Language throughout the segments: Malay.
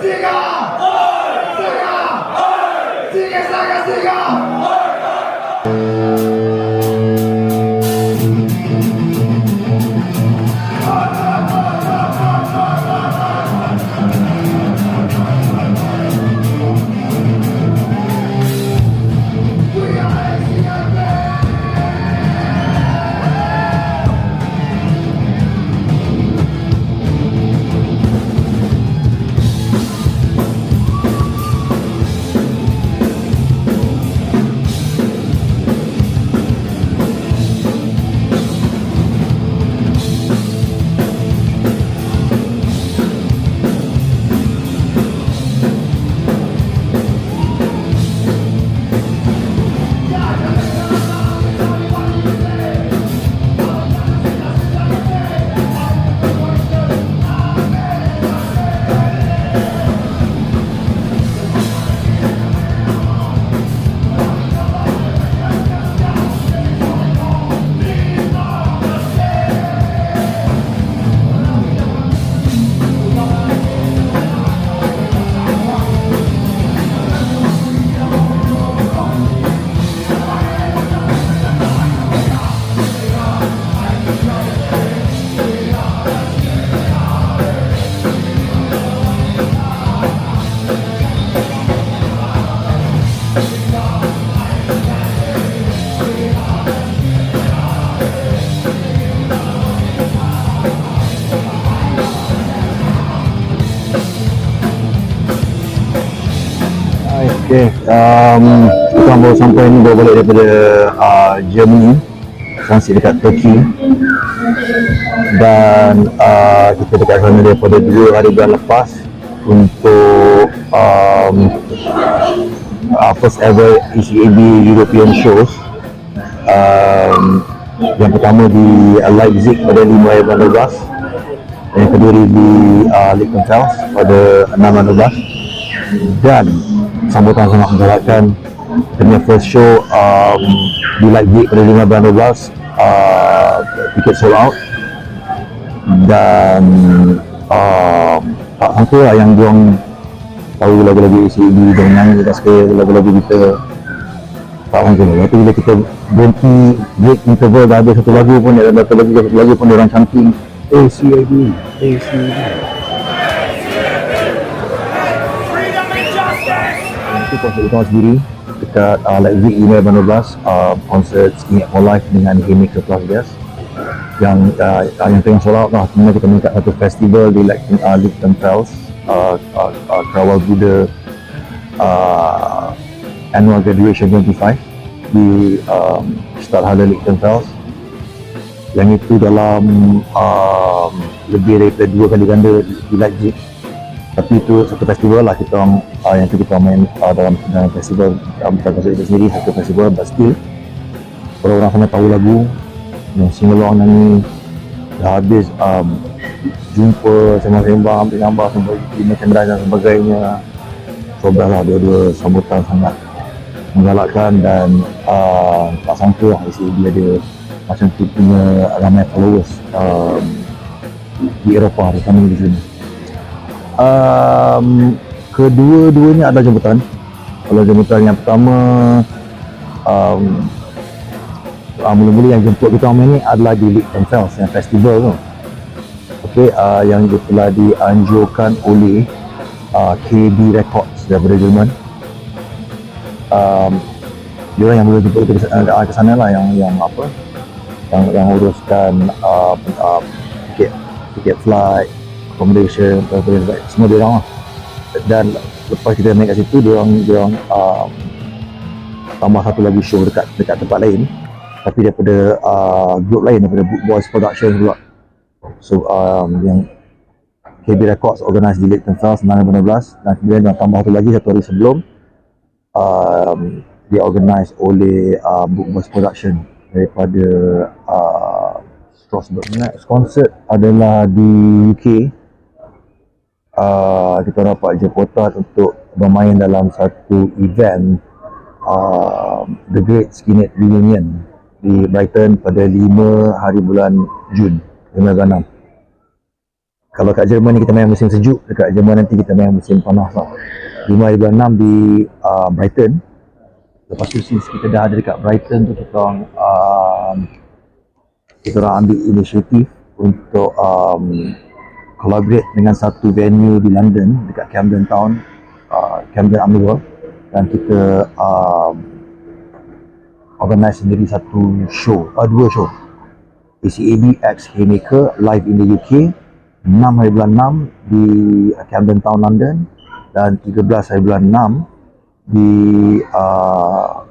Siga Okay, um, kita baru sampai ni baru balik daripada uh, Germany. Transit dekat Turkey. Dan uh, kita dekat sana daripada dua hari bulan lepas untuk um, uh, first ever ECAB European shows. Um, yang pertama di uh, Leipzig pada 5 hari bulan 12 dan yang kedua di uh, Liechtenfels pada 6 bulan 12 dan sambutan sangat menggalakkan punya first show um, di Leipzig pada 5 bulan 12 uh, tiket sold out. Dan uh, tak sangka lah yang diorang tahu lagu-lagu ACB dan nyanyi tak suka lagu-lagu kita. Tak sangka. Lah tu bila kita berhenti break interval dah habis satu lagu pun dah satu lagu satu lagu pun diorang chanting ACAB ACAB itu konsert utama sendiri dekat uh, Leipzig 5 bulan 12 uh, konsert Skinhead for Life dengan Haymaker Plus Gas. Yang uh, yang tengah sold out lah. Kemudian kita mengikat satu festival di Lechten, uh, Liechtenfels uh, uh, uh, Krawal Buddha uh, Annual Graduation 25 di um, Stadthalle Liechtenfels yang itu dalam um, lebih daripada dua kali ganda di, Leipzig tapi itu satu festival lah kita orang uh, yang kita main uh, dalam, dalam festival. Bukan konsert itu sendiri satu festival but still kalau orang sana tahu lagu yang singalong nyanyi dah habis um, jumpa sembang-sembang ambil gambar sampai di merchandise dan sebagainya. So lah dua-dua sambutan sangat menggalakkan dan uh, tak sangka lah ICAB ada macam tu punya ramai followers um, di Eropah terutama di sini um, kedua-duanya adalah jemputan. Kalau jemputan yang pertama um, uh, mula-mula yang jemput kita orang ni adalah di Liechtenfels yang festival tu. Okay, uh, yang telah dianjurkan oleh uh, KB Records daripada Jerman. Um, dia orang yang mula jemput kita ke ke sana lah yang yang apa yang yang uruskan uh, uh, tiket tiket flight accommodation apa semua dia orang lah. Dan lepas kita naik kat situ dia orang dia orang um, tambah satu lagi show dekat dekat tempat lain. Tapi daripada uh, group lain daripada Book Boys Production pula. So um, yang KB Records organize di Liechtenfels 9-15 dan kemudian yang tambah satu lagi satu hari sebelum um, dia organize oleh uh, Book Boys Production daripada uh, Strasbourg. Next concert adalah di UK uh, kita dapat jemputan untuk bermain dalam satu event uh, The Great Skinhead Reunion di Brighton pada 5 hari bulan Jun 2006 kalau kat Jerman ni kita main musim sejuk dekat Jerman nanti kita main musim panas lah. 5 hari bulan 6 di uh, Brighton. Lepas tu since kita dah ada dekat Brighton tu kita orang um, kita orang ambil inisiatif untuk um, collaborate dengan satu venue di London dekat Camden Town uh, Camden Underworld. Dan kita um, organize sendiri satu show, uh, dua show. ACAB X Haymaker live in the UK 6 hari bulan 6 di Camden Town London. Dan 13 hari bulan 6 di uh,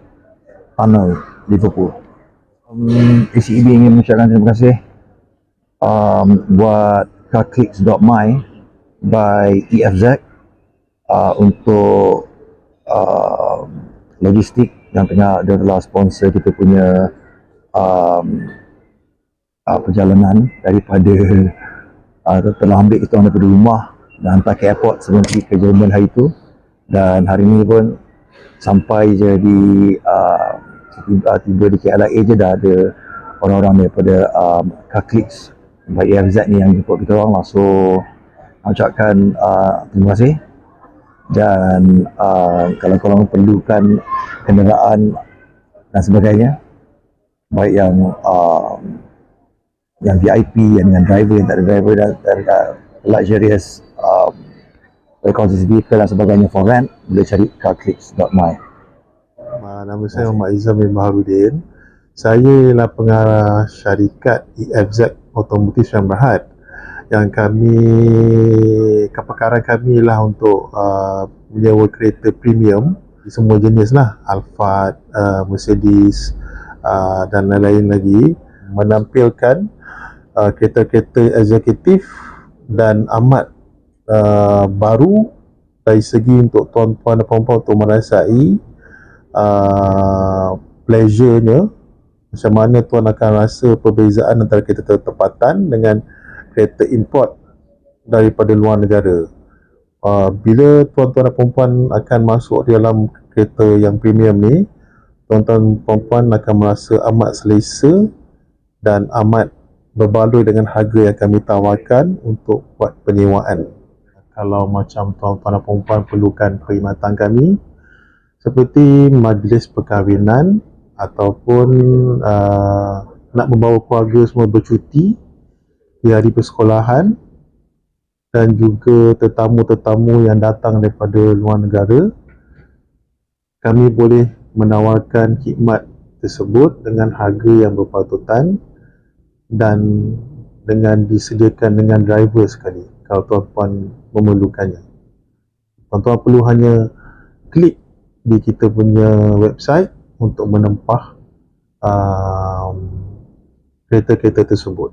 Tunnel Liverpool. Um, ACAB ingin mengucapkan terima kasih um, buat carclicks.my by EFZ uh, untuk uh, logistik yang tengah dia adalah sponsor kita punya um, uh, perjalanan daripada uh, telah ambil kita daripada rumah dan hantar ke airport sebelum pergi ke Jerman hari itu dan hari ini pun sampai je di uh, tiba, tiba di KLIA je dah ada orang-orang daripada um, Kakliks baik EFZ ni yang jemput kita orang. Lah so nak ucapkan uh, terima kasih. Dan uh, kalau korang perlukan kenderaan dan sebagainya baik yang uh, yang VIP yang dengan driver yang tak ada driver dan, dan uh, luxurious um, recorded vehicle dan sebagainya for rent boleh cari carclicks.my Uh, nama saya Muhammad Izzam bin Baharudin. Saya ialah pengarah syarikat EFZ Automotive Sdn Bhd yang kami kepakaran kami ialah untuk uh, menyewa kereta premium. Semua jenis lah. Alphard, uh, Mercedes uh, dan lain-lain lagi. Menampilkan uh, kereta-kereta eksekutif dan amat uh, baru dari segi untuk tuan-tuan dan puan-puan untuk merasai uh, pleasure-nya macam mana tuan akan rasa perbezaan antara kereta tempatan dengan kereta import daripada luar negara? Uh, bila tuan-tuan dan perempuan akan masuk di dalam kereta yang premium ni tuan-tuan perempuan akan merasa amat selesa dan amat berbaloi dengan harga yang kami tawarkan untuk buat penyewaan. Kalau macam tuan-tuan dan perempuan perlukan perkhidmatan kami seperti majlis perkahwinan ataupun uh, nak membawa keluarga semua bercuti di hari persekolahan dan juga tetamu-tetamu yang datang daripada luar negara kami boleh menawarkan khidmat tersebut dengan harga yang berpatutan dan dengan disediakan dengan driver sekali kalau tuan-tuan memerlukannya. Tuan-tuan perlu hanya klik di kita punya website untuk menempah um, kereta-kereta tersebut